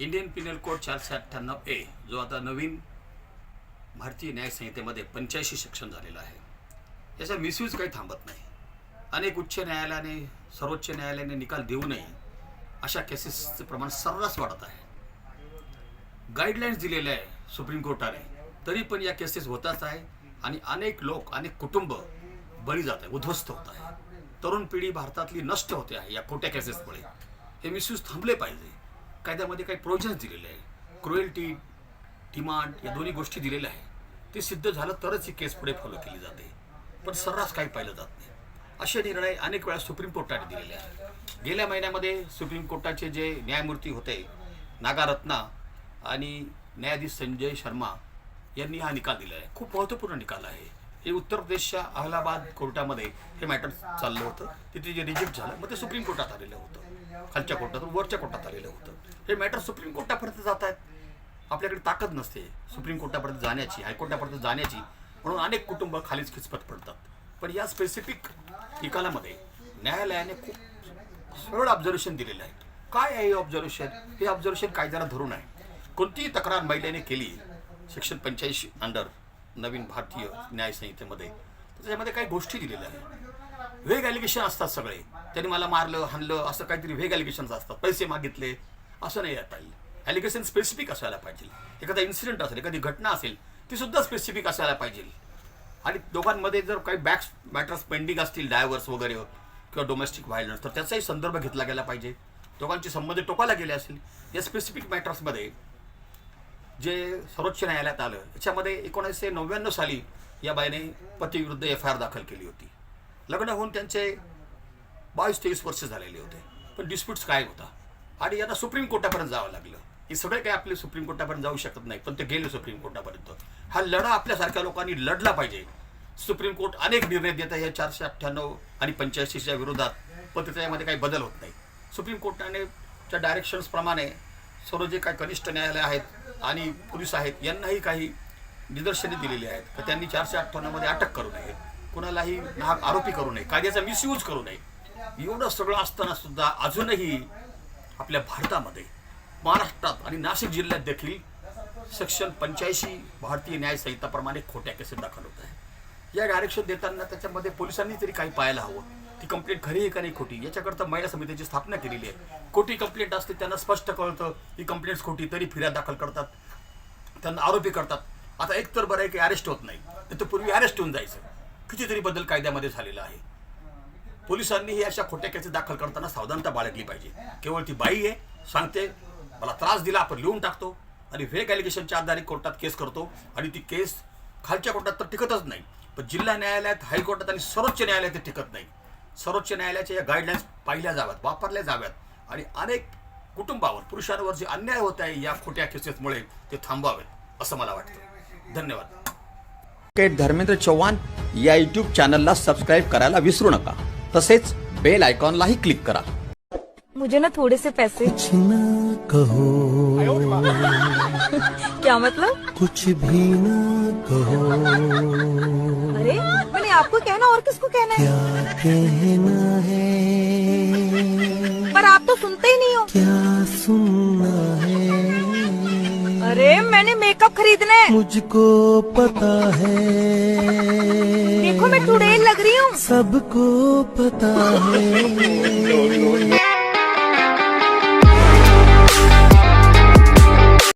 Indian Pinal code चारशे अठ्ठ्याण्णव ए जो आता नवीन भारतीय न्याय संहितेमध्ये पंच्याऐंशी सेक्शन झालेला आहे. याचा मिसयूज काही थांबत नाही. अनेक उच्च न्यायालयाने सर्वोच्च न्यायालयाने निकाल देऊ नये अशा केसेसचं प्रमाण सर्रास वाढत आहे. गाईडलाईन्स दिलेल्या आहे सुप्रीम कोर्टाने. तरी पण या केसेस होताच आहे आणि अनेक लोक अनेक कुटुंब बळी जात आहे उद्ध्वस्त होत आहे. तरुण पिढी भारतातली नष्ट होते आहे या खोट्या केसेसमुळे हे मिसयूज थांबले पाहिजे. कायद्यामध्ये काही प्रोविजन्स दिलेले आहे. क्रुएल्टी डिमांड या दोन्ही गोष्टी दिलेल्या आहे. ते सिद्ध झालं तरच ही केस पुढे फॉलो केली जाते. पण सर्रास काही पाहिलं जात नाही. असे निर्णय अनेक वेळा सुप्रीम कोर्टाने दिलेले आहेत. गेल्या महिन्यामध्ये सुप्रीम कोर्टाचे जे न्यायमूर्ती होते नागारत्ना आणि न्यायाधीश संजय शर्मा यांनी हा निकाल दिला आहे. खूप महत्त्वपूर्ण निकाल आहे. हे उत्तर प्रदेशच्या अहलाबाद कोर्टामध्ये हे मॅटर चाललं होतं. तिथे जे रिजेक्ट झालं मग ते सुप्रीम कोर्टात आलेलं होतं. खालच्या कोर्टातून वरच्या कोर्टात आलेलं होतं. हे मॅटर सुप्रीम कोर्टापर्यंत जात आहेत. आपल्याकडे ताकद नसते. सुप्रीम कोर्टापर्यंत जाण्याची हायकोर्टापर्यंत जाण्याची. म्हणून अनेक कुटुंब खालीच खिचपत पडतात. पण या स्पेसिफिक निकालामध्ये न्यायालयाने खूप सरळ ऑब्झर्वेशन दिलेलं आहे. काय आहे हे ऑब्झर्वेशन हे ऑब्झर्वेशन कायद्याला धरून आहे. कोणतीही तक्रार महिलेने केली सेक्शन पंच्याऐंशी अंडर नवीन भारतीय न्यायसंहितेमध्ये त्याच्यामध्ये काही गोष्टी दिलेल्या आहेत. वेग ॲलिगेशन असतात सगळे. त्यांनी मला मारलं हाणलं असं काहीतरी वेग ॲलिगेशन्स असतात. पैसे मागितले. असं नाही येता येईल ॲलिगेशन स्पेसिफिक असायला पाहिजे. एखादा इन्सिडेंट असेल एखादी घटना असेल ती सुद्धा स्पेसिफिक असायला पाहिजे. आणि दोघांमध्ये जर काही बॅक्स मॅटर्स पेंडिंग असतील डायव्हर्स वगैरे किंवा डोमेस्टिक व्हायलन्स तर त्याचाही संदर्भ घेतला गेला पाहिजे. दोघांचे संबंध टोकाला गेले असतील या स्पेसिफिक मॅटर्समध्ये जे सर्वोच्च न्यायालयात आलं याच्यामध्ये एकोणीसशे नव्याण्णव साली या बाईने पतीविरुद्ध एफ आय आर दाखल केली होती. लग्न होऊन त्यांचे बावीस तेवीस वर्ष झालेले होते. पण डिस्प्यूट्स काय होता. आणि आता सुप्रीम कोर्टापर्यंत जावं लागलं. हे सगळे काही आपले सुप्रीम कोर्टापर्यंत जाऊ शकत नाही पण ते गेले सुप्रीम कोर्टापर्यंत. हा लढा आपल्यासारख्या लोकांनी लढला पाहिजे. सुप्रीम कोर्ट अनेक निर्णय देत आहे या चारशे अठ्ठ्याण्णव आणि पंच्याऐंशीच्या विरोधात. पण त्याच्यामध्ये काही बदल होत नाही. सुप्रीम कोर्टाने च्या डायरेक्शन्सप्रमाणे सर्व जे काही कनिष्ठ न्यायालय आहेत आणि पोलीस आहेत यांनाही काही निदर्शने दिलेली आहेत. तर त्यांनी चारशे अठ्ठ्याण्णवमध्ये अटक करू नये. कुणालाही नाहक आरोपी करू नये कायद्याचा मिसयूज करू नये. एवढं सगळं असताना सुद्धा अजूनही आपल्या भारतामध्ये महाराष्ट्रात आणि नाशिक जिल्ह्यात देखील सेक्शन पंच्याऐंशी भारतीय न्याय संहिताप्रमाणे खोट्या केसेस दाखल होत आहे या डायरेक्शन देताना त्याच्यामध्ये पोलिसांनी तरी काही पाहायला हवं. ती कंप्लेंट खरी आहे का नाही खोटी? याच्याकरता महिला समितीची स्थापना केलेली आहे. खोटी कंप्लेंट असते त्यांना स्पष्ट कळतं ही कंप्लेंट्स खोटी तरी फिर्याद दाखल करतात. त्यांना आरोपी करतात. आता एक तर बरं आहे की अरेस्ट होत नाही. नाही तर पूर्वी अरेस्ट होऊन जायचं. कितीतरी बदल कायद्यामध्ये झालेला आहे. पोलिसांनी ही अशा खोट्या केसेस दाखल करताना सावधानता बाळगली पाहिजे. केवळ ती बाई आहे सांगते मला त्रास दिला आपण लिहून टाकतो आणि फेक ॲलिगेशनच्या आधारे कोर्टात केस करतो आणि ती केस खालच्या कोर्टात तर टिकतच नाही. पण जिल्हा न्यायालयात हायकोर्टात आणि सर्वोच्च न्यायालयात ते टिकत नाही. सर्वोच्च न्यायालयाच्या या गाईडलाईन्स पाहिल्या जाव्यात वापरल्या जाव्यात आणि अनेक कुटुंबावर पुरुषांवर जे अन्याय होत आहे या खोट्या केसेसमुळे ते थांबवावेत असं मला वाटतं. धन्यवाद. धर्मेंद्र चव्हाण या यूट्यूब चॅनलला सबस्क्राईब करायला विसरू नका. तसेच बेल आयकॉनलाही क्लिक करा. मुझे ना थोड़े से पैसे. कुछ न कहो. क्या मतलब? कुछ भी न कहो. अरे मैंने आपको कहना और किसको कहना है? क्या कहना है? अरे मैंने मेकअप खरीदना। है मुझको पता है। देखो मैं टुडेल लग रही हूँ। सबको पता है।